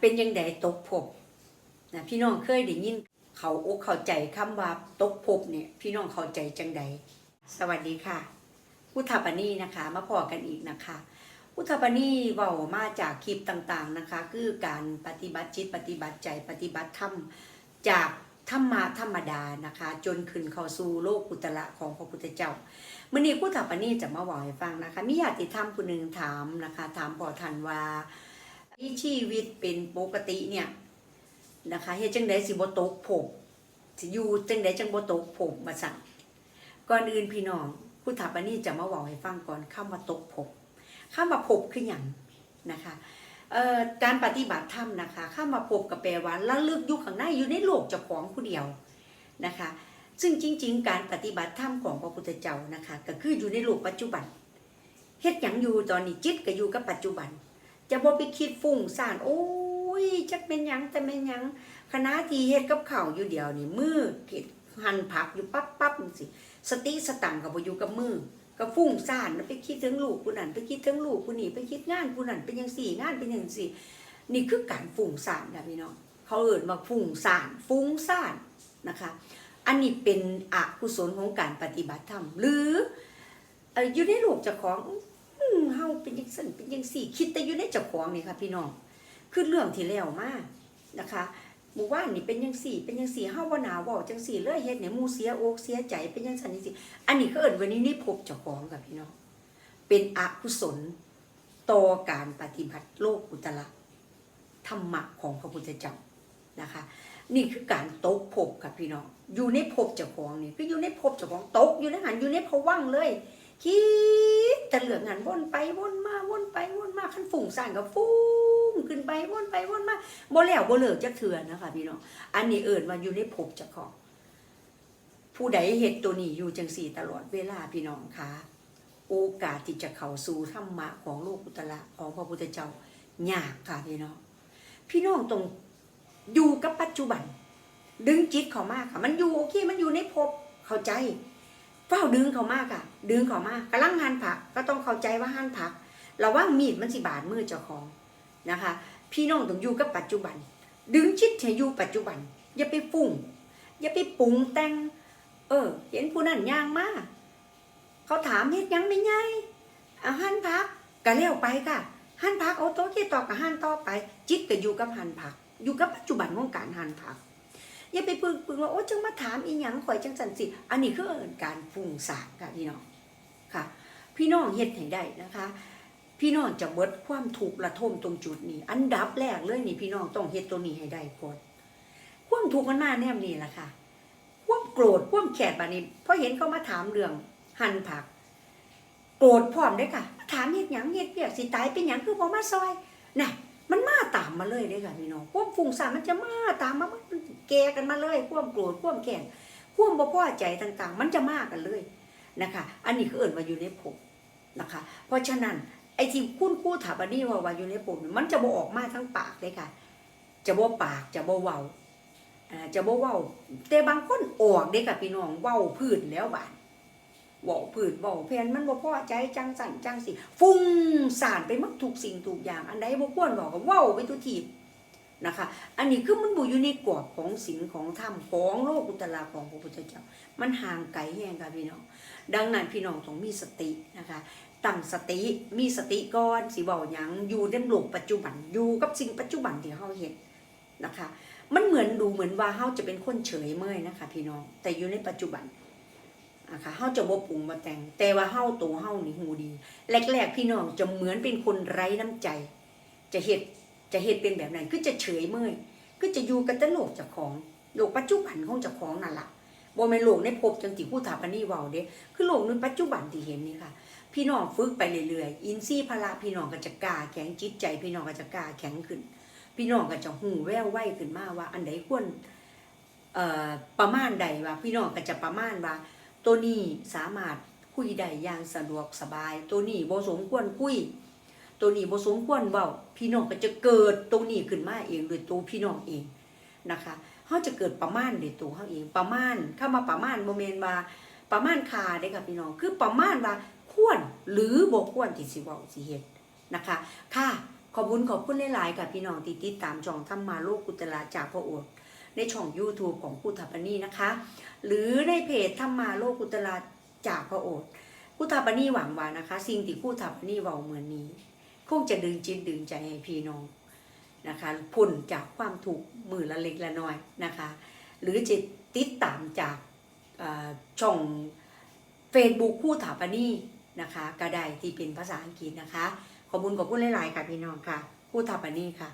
เป็นยังไงตกภพนะพี่น้องเคยได้ยินเขาอกเข้าใจคำว่าตกภพเนี่ยพี่น้องเข้าใจจังใดสวัสดีค่ะพุทธปณีนะคะมาพอกันอีกนะคะพุทธปณีเว้ามาจากคลิปต่างๆนะคะ คือการปฏิบัติจิตปฏิบัติใจปฏิบัติธรรมจากธรรมะธรรมดานะคะ จนขึ้นเข้าสู่โลกอุตระของพระพุทธเจ้ามื่อนี้พุทธปณีจะมาบอกให้ฟังนะคะมีญาติธรรมคนหนึ่งถามนะคะ ถามพอทันว่า ที่ชีวิตเป็นปกติเนี่ยนะคะเฮ็ดจังไดสิบ่ตกภพสิอยู่จังไดจังบ่ตกภพมาสั่งก่อนอื่นพี่น้องพุทธปณีจะมาบอกให้ฟังก่อนคำว่าตกภพข้ามาพบคืออย่างนะคะการปฏิบัติธรรมนะคะเข้ามาพบกับแปลว่าละลึกอยู่ข้างในอยู่ในโลกเจ้าของผู้เดียวนะคะ ซึ่งจริง ๆ การปฏิบัติธรรมของพระพุทธเจ้านะคะ ก็คืออยู่ในโลกปัจจุบันเฮ็ดหยังอยู่ตอนนี้จิตก็อยู่กับปัจจุบัน จะบ่ไปคิดฟุ้งซ่านโอ้ยจักเป็นหยังแต่เป็นหยังคณะที่เฮ็ดกับข้าอยู่เดียวนี่มือเฮ็ดหั่นผักอยู่ปั๊บปั๊บจังซี่สติสตังก็บ่อยู่กับมือก็ฟุ้งซ่านไปคิดถึงลูกผู้นั้นไปคิดถึงลูกผู้นี้ไปคิดงานผู้นั้นเป็นยังสี่งานเป็นยังสี่ นี่คือการฟุ้งซ่านนะพี่น้องเขาเอ่นมาฟุ้งซ่านฟุ้งซ่านนะคะ อันนี้เป็นอกุศลของการปฏิบัติธรรมหรืออยู่ในโลกจ้าของ เฮาเป็นยังสั่นเป็นยังสี่ คิดแต่อยู่ในเจ้าของนี่ค่ะ พี่น้องคือเรื่องที่แล้วมากนะคะหมู่บ้านนี่เป็นยังสี่ เป็นยังสี่เฮาว่าหนาวเว้าจังสี่เลยเฮ็ดเนี่ยมูเสียโอกเสียใจเป็นยังสั่นจังซี่อันนี้ก็เอิญวันนี้นี่พบเจ้าของกับพี่น้องเป็นอกุศลต่อการปฏิบัติโลกอุตระธรรมะของพระพุทธเจ้านะคะ นี่คือการตกภพกับพี่น้องอยู่ในภพเจ้าของนี่คืออยู่ในภพเจ้าของตกอยู่ในหันอยู่ในภวังเลยคิด แต่เหลืองหันวนไปวนมาวนไปวนมาขั้นฝุ่งซ่านกับฟุ้งขึ้นไปวนไปวนมาบ่แล้วบ่เลิกจักเถื่อนะคะพี่น้องอันนี้เอิญว่าอยู่ในภพจ้าของผู้ใดเหตุตัวนี้อยู่จังสี่ตลอดเวลาพี่น้องคะโอกาสที่จะเข้าสู่ธรรมะของโลกุตละของพระพุทธเจ้ายากค่ะพี่น้องพี่น้องต้องอยู่กับปัจจุบัน ดึงจิตเขามากค่ะ มันอยู่โอเค มันอยู่ในภพเข้าใจ เฝ้าดึงเขามากค่ะดึงเขามากกำลังหั่นผักก็ต้องเข้าใจว่าหั่นผักเระว่ามีดมันสิบาดมือเจ้าของนะคะ พี่น้องต้องอยู่กับปัจจุบัน ดึงจิตให้อยู่ปัจจุบัน อย่าไปฟุ้งอย่าไปปรุงแต่ง เออ เห็นผู้นั้นย่างมาเขาถามเฮ็ดยังไม่ไงเอาหันพักก็เลี้ยวไปค่ะหันพักเอาโต๊ะที่ต่อกับหันต่อไป จิตก็อยู่กับหันพัก อยู่กับปัจจุบันของการหันพัก อย่าไปปึงปึงว่าโอ้จังมาถามอีหยังข่อยจังสันสิ อันนี้คือการฟุ้งซ่านค่ะพี่น้องค่ะ พี่น้องเฮ็ดให้ได้นะคะ พี่น้องจะเบิดความถูกระทมตรงจุดนี้ อันดับแรกเลยนี่พี่น้องต้องเฮ็ดตัวนี้ให้ได้ก่อนความถูกมันมาแนมนี่แหละค่ะความโกรธความแขดบานี้พอเห็นเขามาถามเรื่องหั่นผัก โกรธพร้อมเด้ค่ะมาถามเฮ็ดหยังเฮ็ดเปียกสิตายเป็นหยังคือบ่มาซอยน่ะ มาเลยเด้ค่ะพี่น้องความฟุ้งซ่านมันจะมาตามมามันแกกันมาเลยความโกรธความแค้นความบ่พอใจต่างๆ มันจะมากันเลยนะคะ อันนี้คือเอิ้นว่าอยู่ในภพนะคะ เพราะฉะนั้นไอ้ที่คุณครูถามอันนี้ว่าว่าอยู่ในภพนี่มันจะบ่ออกมาทั้งปากเลยค่ะ จะบ่ปากจะบ่เว้าอ่าจะบ่เว้าแต่บางคนออกเด้ค่ะพี่น้องเว้าพืชแล้วบาด เว้าพืชเว้าเพนมันบ่พอใจจังสั่นจังสิฟุ้งซ่านไปหมดทุกสิ่งทุกอย่าง อันใดบ่ควรเว้าก็เว้าไปทุกทีนะคะ อันนี้คือมันบ่อยู่ในกรอบของศีลของธรรมของโลกุตละของพระพุทธเจ้า มันห่างไกลแฮงค่ะพี่น้อง ดังนั้นพี่น้องต้องมีสตินะคะตั้งสติมีสติก่อนสิเว้าหยังอยู่ในโลกปัจจุบันอยู่กับสิ่งปัจจุบันที่เฮาเฮ็ดนะคะ มันเหมือนดูเหมือนว่าเฮาจะเป็นคนเฉยเมื่อยนะคะ พี่น้องแต่อยู่ในปัจจุบัน นะคะเฮาจะบ่ปรุงบ่แต่ง แต่ว่าเฮาตัวเฮานี่หูดี แรกๆพี่น้องจะเหมือนเป็นคนไร้น้ำใจ จะเฮ็ดจะเฮ็ดเป็นแบบนั้นคือจะเฉยเมื่อยคือจะอยู่กับตโลกเจ้าของโลกปัจจุบันของเจ้าของนั่นล่ะบ่แม่นโลกในภพจังที่ผู้ถาปนนี้เว้าเด้คือโลกในปัจจุบันที่เห็นนี่ค่ะพี่น้องฝึกไปเรื่อยๆ อินทรีย์พละพี่น้องก็จะกล้าแข็งจิตใจ พี่น้องก็จะกล้าแข็งขึ้น พี่น้องก็จะหูแววไวขึ้นมาว่า อันใดควรประมาณใดว่า พี่น้องก็จะประมาณว่า ตัวนี้สามารถคุยได้อย่างสะดวกสบาย ตัวนี้บ่สมควรคุย ตัวนี้บ่สมควรเว้าพี่น้องก็จะเกิดตัวนี้ขึ้นมาเองโดยตัวพี่น้องเองนะคะเฮาจะเกิดประมาณด้วยตัวเฮาเองประมาณเข้ามาประมาณบ่แม่นว่าประมาณคาได้ค่ะพี่น้องคือประมาณว่าควรหรือบ่ควรที่สิเว้าสิเฮ็ดนะคะค่ะขอบคุณขอบคุณหลายๆกับพี่น้องที่ติดตามช่องธรรมาโลกกุตลาจากพระโอษฐ์ ในช่อง YouTube ของผู้ทัปนีนะคะ หรือในเพจธรรมาโลกกุตลาจากพระโอษฐ์ผู้ทัปนีหวังว่านะคะ สิ่งที่ผู้ทัปนีเว้าเหมือนนี้ คงจะดึงจิตดึงใจให้พี่น้องนะคะพ้นจากความถูกมือละเล็กละน้อยนะคะ หรือจะติดตามจากช่อง Facebook ผู้ถาปนีนะคะก็ไดที่เป็นภาษาอังกฤษนะคะ ขอบคุณขอบคุณหลาย ๆ ค่ะพี่น้องค่ะผู้ถาปนีค่ะ